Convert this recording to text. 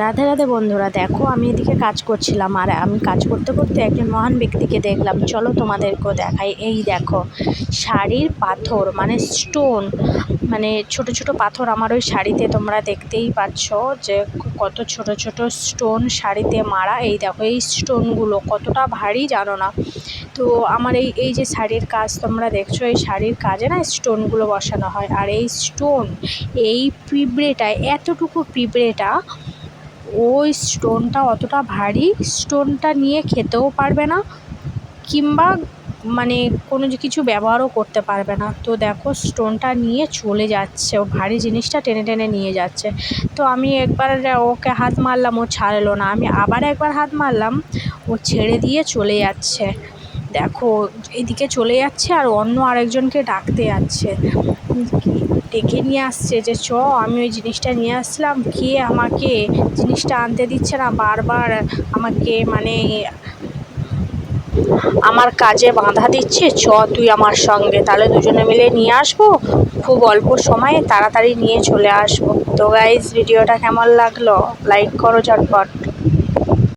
রাধে রাধে বন্ধুরা, দেখো আমি এদিকে কাজ করছিলাম, আর আমি কাজ করতে করতে একজন মহান ব্যক্তিকে দেখলাম। চলো তোমাদেরকেও দেখাই। এই দেখো, শাড়ির পাথর মানে স্টোন মানে ছোট ছোট পাথর আমার ওই শাড়িতে তোমরা দেখতেই পাচ্ছ যে কত ছোট ছোট স্টোন শাড়িতে মারা। এই দেখো, এই স্টোনগুলো কতটা ভারী জানো না? তো আমার এই এই যে শাড়ির কাজ তোমরা দেখছ, এই শাড়ির কাজে না স্টোনগুলো বসানো হয়। আর এই স্টোন এই পিঁপড়েটা এতটুকু পিঁপড়েটা ওই স্টোনটা অতটা ভারী স্টোনটা নিয়ে খেতেও পারবে না, কিংবা মানে কোনো কিছু ব্যবহারও করতে পারবে না। তো দেখো স্টোনটা নিয়ে চলে যাচ্ছে, ও ভারী জিনিসটা টেনে টেনে নিয়ে যাচ্ছে। তো আমি একবার ওকে হাত মারলাম, ও ছাড়লো না। আমি আবার একবার হাত মারলাম, ও ছেড়ে দিয়ে চলে যাচ্ছে। দেখো, এদিকে চলে যাচ্ছে আর অন্য আরেকজনকে ডাকতে যাচ্ছে। ডেকে নিয়ে আসছে যে, চ, আমি ওই জিনিসটা নিয়ে আসলাম কে আমাকে জিনিসটা আনতে দিচ্ছে না, বারবার আমাকে মানে আমার কাজে বাধা দিচ্ছে। চ, তুই আমার সঙ্গে, তাহলে দুজনে মিলে নিয়ে আসব। খুব অল্প সময়ে তাড়াতাড়ি নিয়ে চলে আসব। তো গাইজ ভিডিওটা কেমন লাগল? লাইক করো ঝটপট।